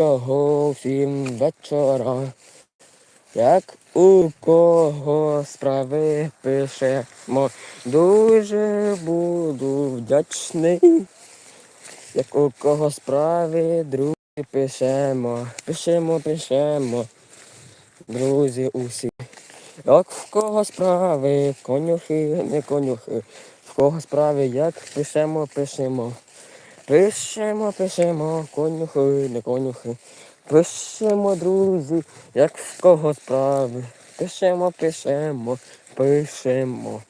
Доброго всім вечора. Як у кого справи пишемо, дуже буду вдячний. Як у кого справи, друзі, пишемо, пишемо, пишемо, друзі усі. Як в кого справи, конюхи, не конюхи, в кого справи, як пишемо, пишемо. Пишемо, пишемо, конюхи, не конюхи. Пишемо, друзі, як в кого справи. Пишемо, пишемо, пишемо.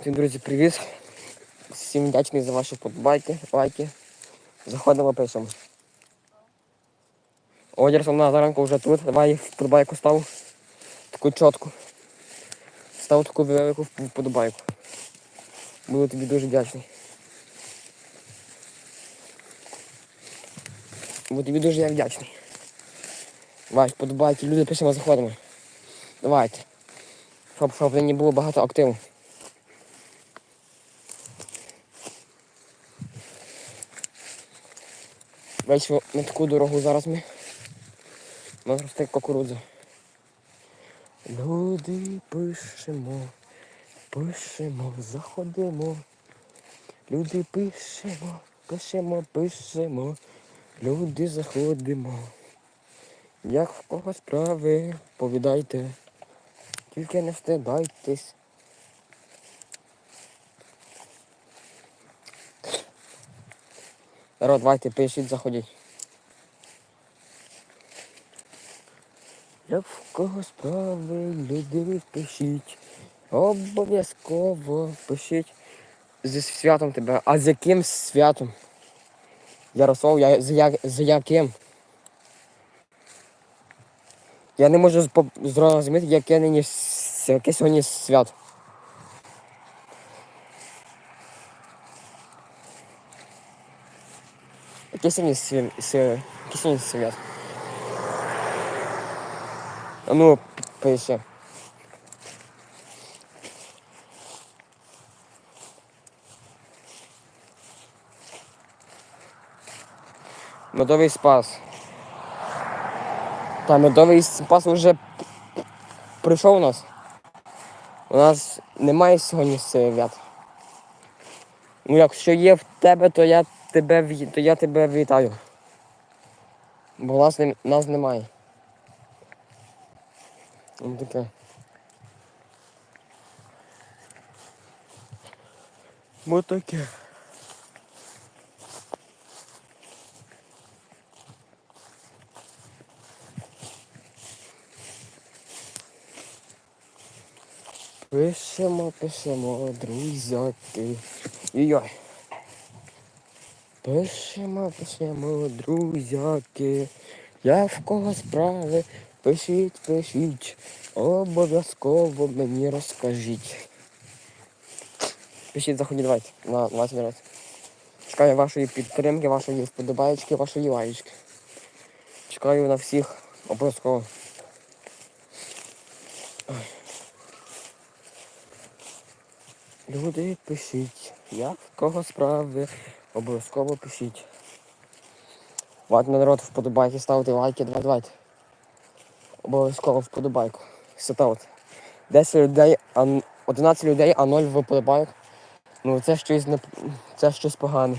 Всім, друзі, привіт. Всім вдячний за ваші вподобайки, лайки. Заходимо, пишемо. Одір на заранку вже тут. Давай вподобайку став. Таку чітку. Став таку велику вподобайку. Буду тобі дуже вдячний. Бо тобі дуже я вдячний. Давай, вподобайки, люди пишемо, заходимо. Давайте. Щоб, щоб не було багато активу. Вийшли на таку дорогу зараз ми. Нас росте кукурудза. Люди пишемо, пишемо, заходимо. Люди пишемо, пишемо, пишемо. Люди заходимо. Як в кого справи, повідайте. Тільки не встидайтесь. Народ, давайте пишіть, заходіть. Як в кого справи, люди пишіть. Обов'язково пишіть. Зі святом тебе. А з яким святом? Ярослав, я, з, як, з яким? Я не можу зрозуміти, яке нині яке сьогодні свято. Яке сьогодні свя- свя- яке сьогодні свято? А ну, п- Медовий спас. Та медовий спас вже прийшов у нас. У нас немає сьогодні свят. Ну якщо є в тебе, то я тебе то я тебе вітаю. Бо нас, нас немає. Ну таке. Мо таке. Пишемо, пишемо, друзяки. Йой. Пишемо, пишемо, друзяки. Я в кого справи. Пишіть, пишіть. Обов'язково мені розкажіть. Пишіть, заходіть, давайте. На 20 минут. Чекаю вашої підтримки, вашої вподобаєчки, вашої лаєчки. Чекаю на всіх обов'язково. Люди, пишіть. Як в кого справи, обов'язково пишіть. Ладно, народ, вподобайки, ставте лайки, давай, давайте. Обов'язково вподобайку. От. 10 людей, а 11 людей, а 0 вподобайок. Ну це щось не це щось погане.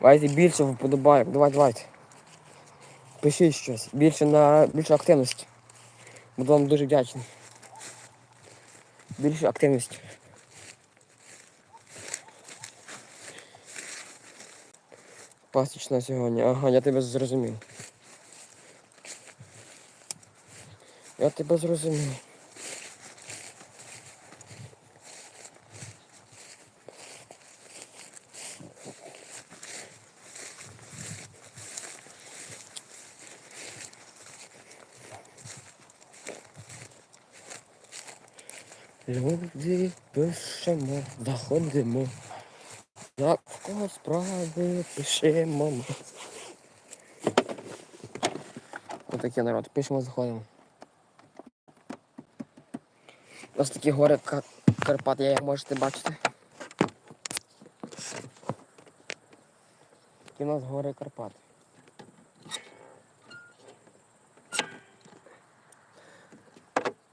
Давайте більше вподобайок, давай, давайте. Пишіть щось. Більше на більше активності. Буду вам дуже вдячний. Більше активності. Пасічна сьогодні. Ага, я тебе зрозумів. Я тебе зрозумів. Люди пишемо, заходимо. Як в когось справи, пиши, мама. Отаке народ, пишемо, заходимо. У нас такі гори Кар Карпат, як можете бачити. Такі у нас гори Карпат.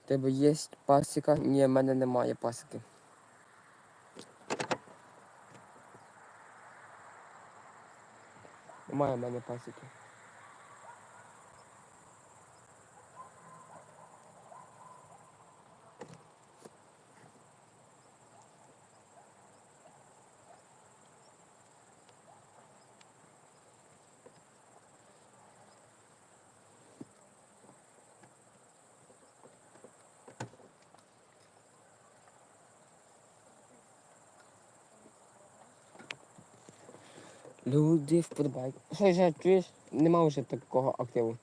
Тебе є пасіка? Ні, в мене немає пасіки. Немає в мене пасіки. Люди вподобайку. Що ж, чуєш? Нема вже такого активу.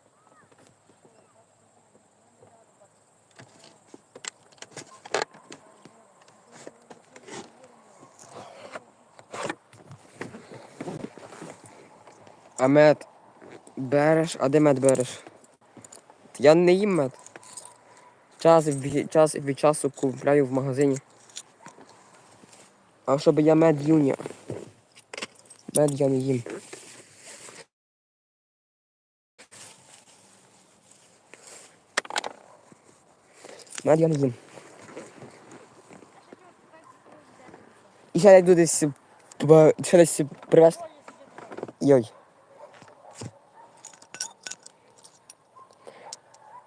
А мед береш? А де мед береш? Я не їм мед. Час від, час від часу купляю в магазині. А щоб я мед ні. Мед я не їм. Мед я. І ще я йду десь ще десь привезти. Йой.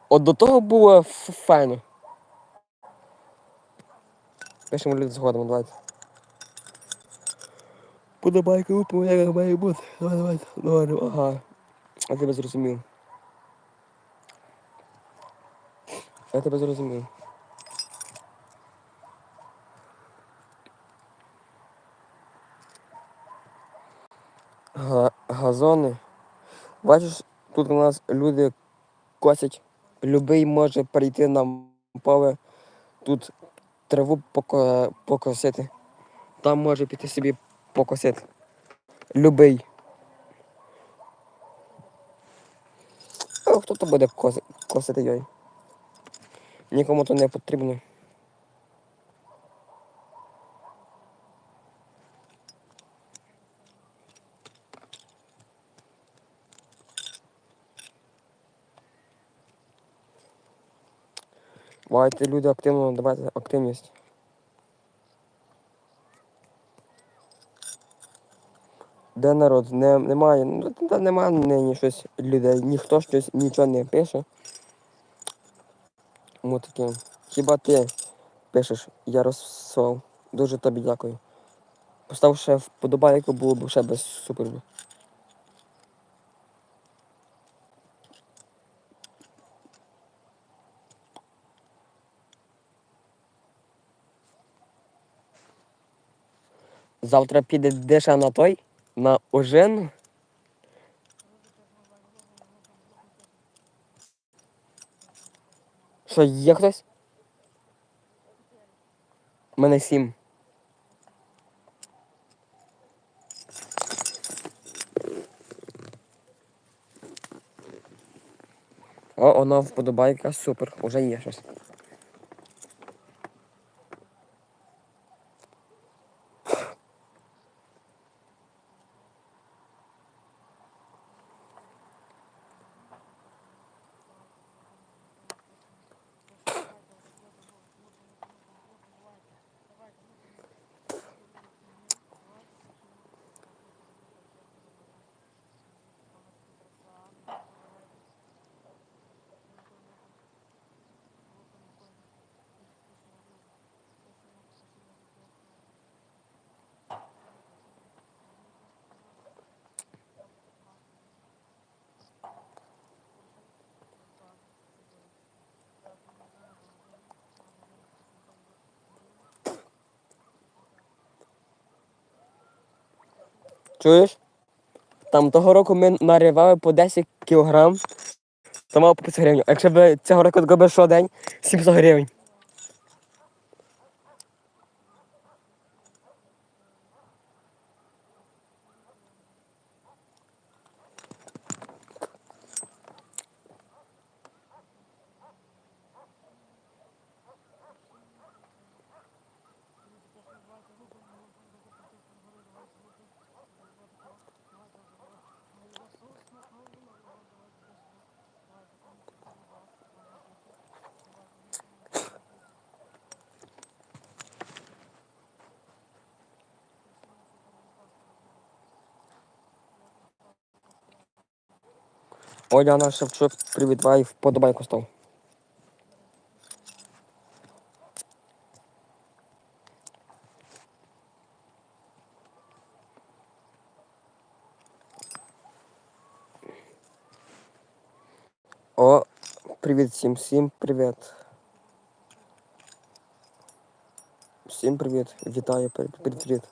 От до того було файно. Пишемо люди згодом, давайте. Подобайка лупимо, як має бути. Давай, давай, давай, ага. Я тебе зрозумів. Я тебе зрозумів. Га- газони. Бачиш, тут у нас люди косять. Любий може прийти на поле, тут траву покосити. Там може піти собі покосити. Любий. Хто то буде коси- косити йой? Нікому то не потрібно. Давайте люди активно, давайте активність. Де народ? Не, немає. Ну, та немає нині щось людей. Ніхто щось нічого не пише. Тому таке. Хіба ти пишеш я Ярослав? Дуже тобі дякую. Постав ще вподобайку, було б ще без супер. Завтра піде деша на той, на ожену. Що, є хтось? У мене сім. О, воно вподобайка, супер, уже є щось. Чуєш? Там того року ми наривали по 10 кілограм, то мало по 500 гривень. А якщо б цього року зробив щодень, 700 гривень. Оляна Шевчук, привіт, давай вподобайку став. О, привіт всім, всім привіт. Всім привіт, вітаю, привіт, привіт.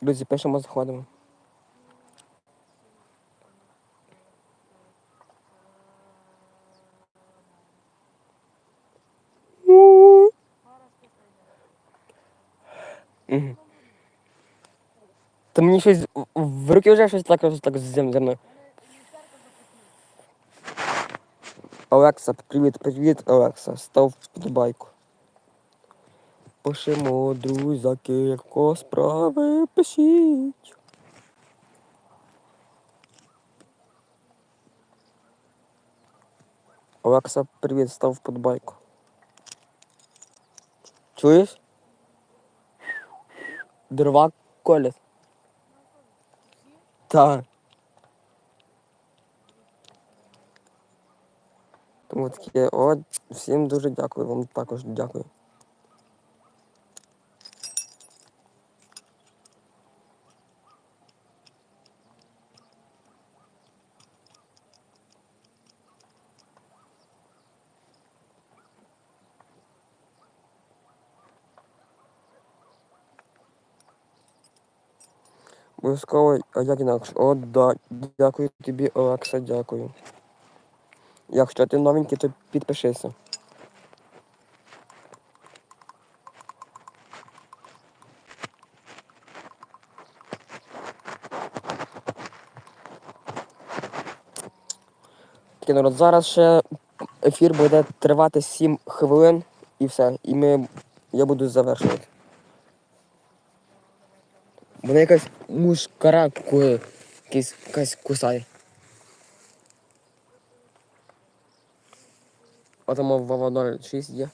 Друзі, пишемо, заходимо. Мгм. Та мені щось в- в руки вже щось так, так з зем- зі мною. Олекса, привіт, привіт, Олекса. Став вподобайку. Пишемо, друзяки, як справи пишіть. Олекса, привіт, став вподобайку. Чуєш? Дрова колять. Так. Тому таке, о, всім дуже дякую, вам також дякую. Обов'язково, а як інакше? О, да, дякую тобі, Олекса, дякую. Якщо ти новенький, то підпишися. Таке, народ, зараз ще ефір буде тривати 7 хвилин і все. І ми, я буду завершувати. Вона якась мушкара кує, якась, якась кусає. Отому в Вава 06 є.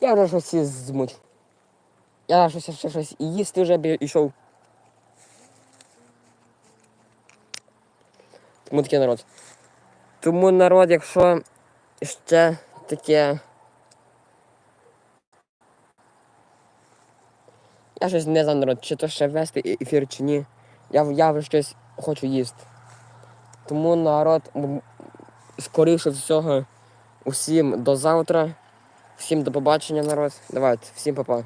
Я вже щось змучив. Я щось ще щось їсти вже йшов. Тому таке народ. Тому народ, якщо ще таке. Я щось не знаю, народ, чи то ще вести ефір, чи ні. Я, я вже щось хочу їсти. Тому народ, скоріше всього, усім до завтра. Всім до побачення, народ. Давайте, всім па-па.